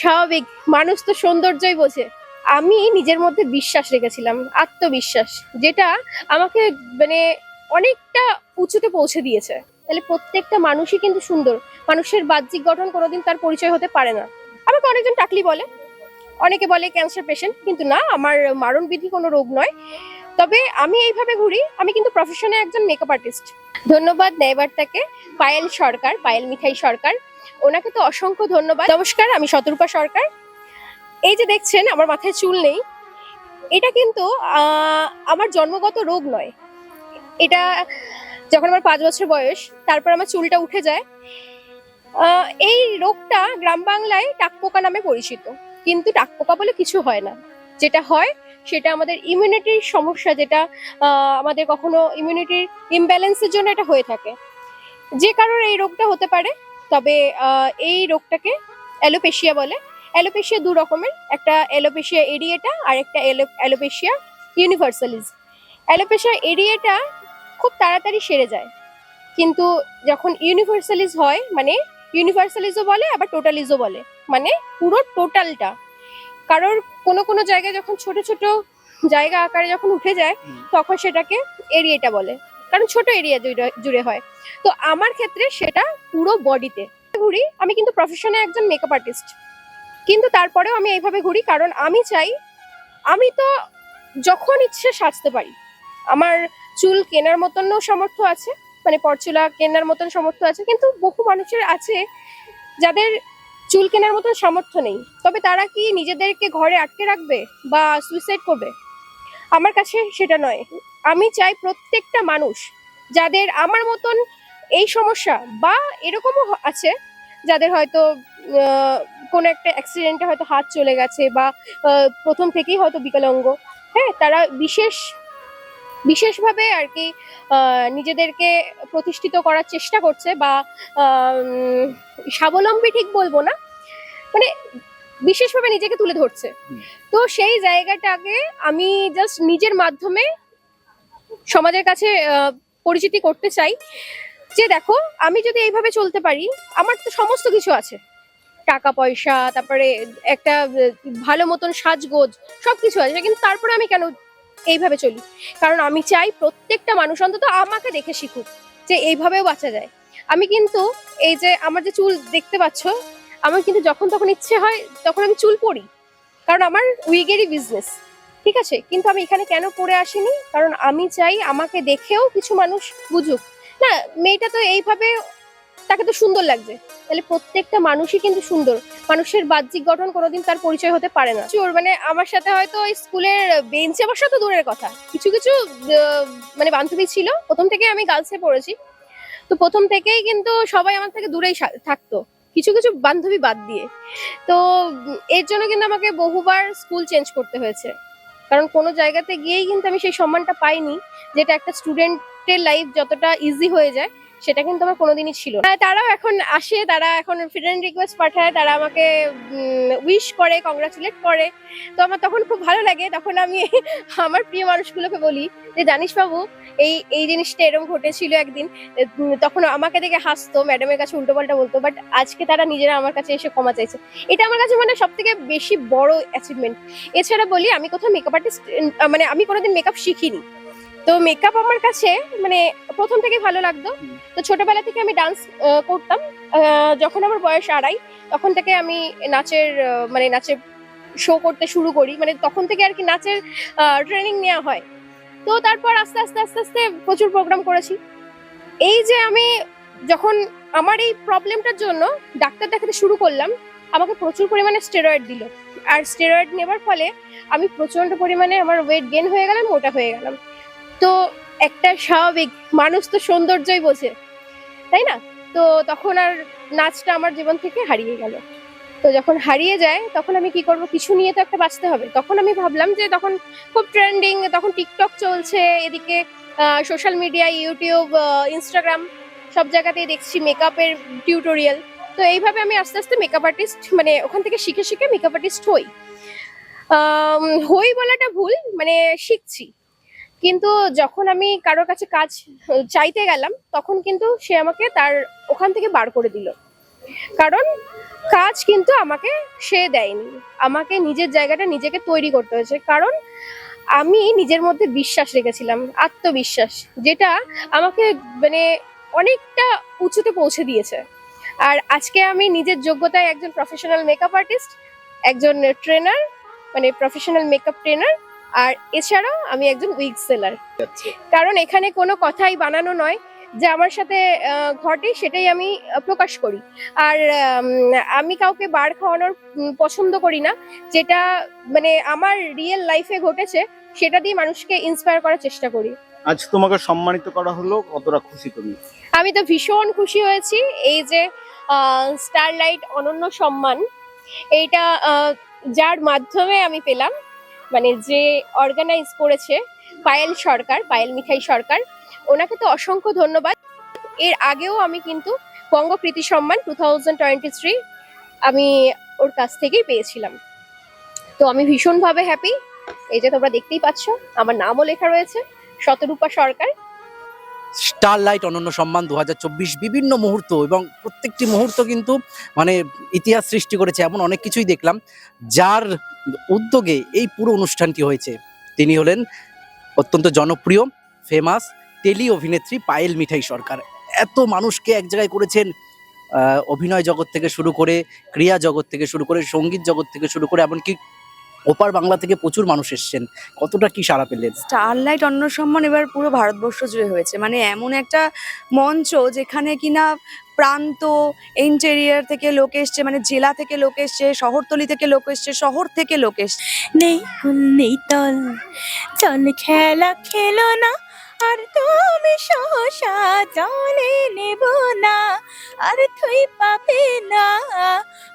স্বাভাবিক। মানুষ তো সৌন্দর্যই বোঝে। আমি নিজের মধ্যে বিশ্বাস রেখেছিলাম, আত্মবিশ্বাস, যেটা আমাকে মানে অনেকটা উঁচুতে পৌঁছে দিয়েছে। তাহলে প্রত্যেকটা মানুষই কিন্তু সুন্দর। মানুষের বাহ্যিক গঠন কোনোদিন তার পরিচয় হতে পারে না। আমাকে অনেকজন টাকলি বলে। অনেকে বলে ক্যান্সার পেশেন্ট কিন্তু না, আমার মারণবিধি কোনো রোগ নয়। তবে আমি এইভাবে ঘুরি, আমি কিন্তু প্রফেশনে একজন মেকআপ আর্টিস্ট ধন্যবাদ নেইবারটাকে পায়েল সরকার, পায়েল মিঠাই সরকার। ওনাকে তো অসংখ্য ধন্যবাদ। নমস্কার, আমি শতরূপা সরকার। এই যে দেখছেন, আমার মাথায় চুল নেই। এটা কিন্তু আমার জন্মগত রোগ নয়। এটা যখন আমার পাঁচ বছর বয়স, তারপর আমার চুলটা উঠে যায়। এই রোগটা গ্রাম বাংলায় টাকপোকা নামে পরিচিত। কিন্তু টাকপোকা বলে কিছু হয় না। যেটা হয় সেটা আমাদের ইমিউনিটির সমস্যা যেটা আমাদের কখনো ইমিউনিটির ইমব্যালেন্সের জন্য এটা হয়ে থাকে। যে কারণে এই রোগটা হতে পারে, তবে এই রোগটাকে অ্যালোপেশিয়া বলে। অ্যালোপেশিয়া দু রকমের, একটা অ্যালোপেশিয়া এরিয়েটা আর একটা অ্যালোপেশিয়া ইউনিভার্সালিজ অ্যালোপেশিয়া এরিয়েটা খুব তাড়াতাড়ি সেরে যায়, কিন্তু যখন ইউনিভার্সালিজ হয় মানে ইউনিভার্সালিজও বলে, আবার টোটালিজও বলে। মানে পুরো টোটালটা কারোর কোনো কোনো জায়গায় যখন ছোট ছোট জায়গা আকারে যখন উঠে যায় তখন সেটাকে এরিয়াটা বলে। কারণ ছোট এরিয়া জুড়ে হয়। তো আমার ক্ষেত্রে সেটা পুরো বডিতে। ঘুরি আমি কিন্তু প্রফেশনে একজন মেকআপ আর্টিস্ট কিন্তু তারপরেও আমি এইভাবে ঘুরি কারণ আমি চাই আমি তো যখন ইচ্ছে সাজতে পারি। আমার চুল কেনার মতনও সামর্থ্য আছে মানে পরচুলা কেনার মতন সামর্থ্য আছে কিন্তু বহু মানুষের আছে যাদের চুল কেনার মতন সামর্থ্য নেই। তবে তারা কি নিজেদেরকে ঘরে আটকে রাখবে বা সুইসাইড করবে? আমার কাছে সেটা নয়। আমি চাই প্রত্যেকটা মানুষ যাদের আমার মতন এই সমস্যা বা এরকমও আছে, যাদের হয়তো কোনো একটা অ্যাক্সিডেন্টে হয়তো হাত চলে গেছে বা প্রথম থেকেই হয়তো বিকলাঙ্গ। হ্যাঁ তারা বিশেষ বিশেষভাবে আর কি নিজেদেরকে প্রতিষ্ঠিত করার চেষ্টা করছে বা স্বাবলম্বী ঠিক বলব না মানে বিশেষভাবে নিজেকে তুলে ধরছে। তো সেই জায়গাটাকে আমি জাস্ট নিজের মাধ্যমে সমাজের কাছে পরিচিতি করতে চাই যে দেখো আমি যদি এইভাবে চলতে পারি আমার তো সমস্ত কিছু আছে। টাকা পয়সা তারপরে একটা ভালো মতন সাজগোজ সবকিছু আছে কিন্তু তারপরে আমি কেন এইভাবে চলি। কারণ আমি চাই প্রত্যেকটা মানুষ অন্তত আমাকে দেখে শিখুক যে এইভাবেও বাঁচা যায়। আমি কিন্তু এই যে আমার যে চুল দেখতে পাচ্ছ, আমার কিন্তু যখন তখন ইচ্ছে হয় তখন আমি চুল পরি। কারণ আমার উইগেরই বিজনেস ঠিক আছে? কিন্তু আমি এখানে কেন পরে আসিনি? কারণ আমি চাই আমাকে দেখেও কিছু মানুষ বুঝুক। না, মেয়েটা তো এইভাবে তাকে তো সুন্দর লাগছে। তাহলে প্রত্যেকটা মানুষই কিন্তু সুন্দর। মানুষের বাহ্যিক গঠন কোনোদিন তার পরিচয় হতে পারে না। চোর মানে আমার সাথে হয়তো স্কুলের বেঞ্চে বসা তো দূরের কথা। কিছু কিছু মানে বান্ধবী ছিল। প্রথম থেকে আমি গার্লসে পড়েছি। তো প্রথম থেকেই কিন্তু সবাই আমার থেকে দূরেই থাকতো। কিছু কিছু বান্ধবী বাদ দিয়ে। তো এর জন্য কিন্তু আমাকে বহুবার স্কুল চেঞ্জ করতে হয়েছে। কারণ কোনো জায়গাতে গিয়েই কিন্তু আমি সেই সম্মানটা পাইনি। যেটা একটা স্টুডেন্টের লাইফ যতটা ইজি হয়ে যায় সেটা কিন্তু আমার কোনোদিনই ছিল হ্যাঁ, তারাও এখন আসে তারা এখন ফ্রেন্ড রিকোয়েস্ট পাঠায় তারা আমাকে উইশ করে কংগ্রাচুলেট করে। তো আমার তখন খুব ভালো লাগে তখন আমি আমার প্রিয় মানুষগুলোকে বলি যে জানিস বাবু এই এই জিনিসটা এরকম ঘটেছিল একদিন তখন আমাকে দেখে হাসতো ম্যাডামের কাছে উল্টো পাল্টা বলতো বাট আজকে তারা নিজেরা আমার কাছে এসে ক্ষমা চাইছে। এটা আমার কাছে মানে সব থেকে বেশি বড় অ্যাচিভমেন্ট এছাড়া বলি আমি কোথাও মেকআপ আর্টিস্ট মানে আমি কোনোদিন মেকআপ শিখিনি। তো মেকআপ আমার কাছে মানে প্রথম থেকে ভালো লাগতো। তো ছোটবেলা থেকে আমি ডান্স করতাম। যখন আমার বয়স আড়াই, তখন থেকে আমি নাচের মানে নাচের শো করতে শুরু করি। মানে তখন থেকে আর কি নাচের ট্রেনিং নেওয়া হয়। তো তারপর আস্তে আস্তে আস্তে আস্তে প্রচুর প্রোগ্রাম করেছি। এই যে আমি যখন আমার এই প্রবলেমটার জন্য ডাক্তার দেখাতে শুরু করলাম, আমাকে প্রচুর পরিমাণে স্টেরয়েড দিল। আর স্টেরয়েড নেবার ফলে আমি প্রচণ্ড পরিমাণে আমার ওয়েট গেন হয়ে গেলাম, মোটা হয়ে গেলাম। তো একটা স্বাভাবিক, মানুষ তো সৌন্দর্যই বোঝে, তাই না? তো তখন আর নাচটা আমার জীবন থেকে হারিয়ে গেল। তো যখন হারিয়ে যায়, তখন আমি কি করব? কিছু নিয়ে তো একটা বাঁচতে হবে। তখন আমি ভাবলাম যে তখন খুব ট্রেন্ডিং তখন টিকটক চলছে, এদিকে সোশ্যাল মিডিয়া ইউটিউব ইনস্টাগ্রাম সব জায়গাতেই দেখছি মেকআপের টিউটোরিয়াল তো এইভাবে আমি আস্তে আস্তে মেকআপ আর্টিস্ট মানে ওখান থেকে শিখে শিখে মেকআপ আর্টিস্ট হই। হই বলাটা ভুল মানে শিখছি। কিন্তু যখন আমি কারোর কাছে কাজ চাইতে গেলাম, তখন কিন্তু সে আমাকে তার ওখান থেকে বার করে দিল। কারণ কাজ কিন্তু আমাকে সে দেয়নি। আমাকে নিজের জায়গাটা নিজেকে তৈরি করতে হয়েছে। কারণ আমি নিজের মধ্যে বিশ্বাস রেখেছিলাম, আত্মবিশ্বাস, যেটা আমাকে মানে অনেকটা উঁচুতে পৌঁছে দিয়েছে। আর আজকে আমি নিজের যোগ্যতায় একজন প্রফেশনাল মেকআপ আর্টিস্ট একজন ট্রেনার মানে প্রফেশনাল মেকআপ ট্রেনার আর এছাড়াও আমি একজন উইগ সেলার কারণ এখানে কোনো কথাই বানানো নয় যে আমার সাথে ঘটে সেটাই আমি প্রকাশ করি। আর আমি কাউকে বার খাওয়ানোর পছন্দ করি না। যেটা মানে আমার রিয়েল লাইফে ঘটেছে সেটা দিয়ে মানুষকে ইন্সপায়ার করার চেষ্টা করি। আজ তোমাকে সম্মানিত করা হলো কতটা খুশি তুমি? আমি তো ভীষণ খুশি হয়েছি। এই যে স্টারলাইট অনন্য সম্মান এইটা যার মাধ্যমে আমি পেলাম। মানে যে অর্গানাইজ করেছে পায়েল সরকার, পায়েল মিঠাই সরকার, ওনাকে তো অসংখ্য ধন্যবাদ। এর আগেও আমি কিন্তু বঙ্গ কৃতি সম্মান টু থাউজেন্ড টোয়েন্টি থ্রি আমি ওর কাছ থেকেই পেয়েছিলাম। তো আমি ভীষণভাবে হ্যাপি এই যে তোমরা দেখতেই পাচ্ছ, আমার নামও লেখা রয়েছে, শতরূপা সরকার। স্টারলাইট অনন্য সম্মান দু হাজার চব্বিশ বিভিন্ন মুহূর্ত এবং প্রত্যেকটি মুহূর্ত কিন্তু মানে ইতিহাস সৃষ্টি করেছে এমন অনেক কিছুই দেখলাম, যার উদ্যোগে এই পুরো অনুষ্ঠানটি হয়েছে। তিনি হলেন অত্যন্ত জনপ্রিয় ফেমাস টেলি অভিনেত্রী পায়েল মিঠাই সরকার। এত মানুষকে এক জায়গায় করেছেন অভিনয় জগৎ থেকে শুরু করে, ক্রিয়া জগৎ থেকে শুরু করে, সংগীত জগৎ থেকে শুরু করে, এমনকি ওপার বাংলা থেকে প্রচুর মানুষ এসছেন। কতটা কি সাড়া পেলেন? স্টারলাইট অন্ন সম্মান এবার পুরো ভারতবর্ষ জুড়ে হয়েছে। মানে এমন একটা মঞ্চ যেখানে কিনা প্রান্ত ইন্টেরিয়ার থেকে লোক এসছে মানে জেলা থেকে লোক এসছে শহরতলি থেকে লোক এসছে শহর থেকে লোক এসছে। নেই নেই তল চল খেলা খেলো না আর তুমি সহসা জলে নেব না। আর তুই পাবে না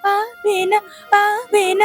পাবে না পাবে না।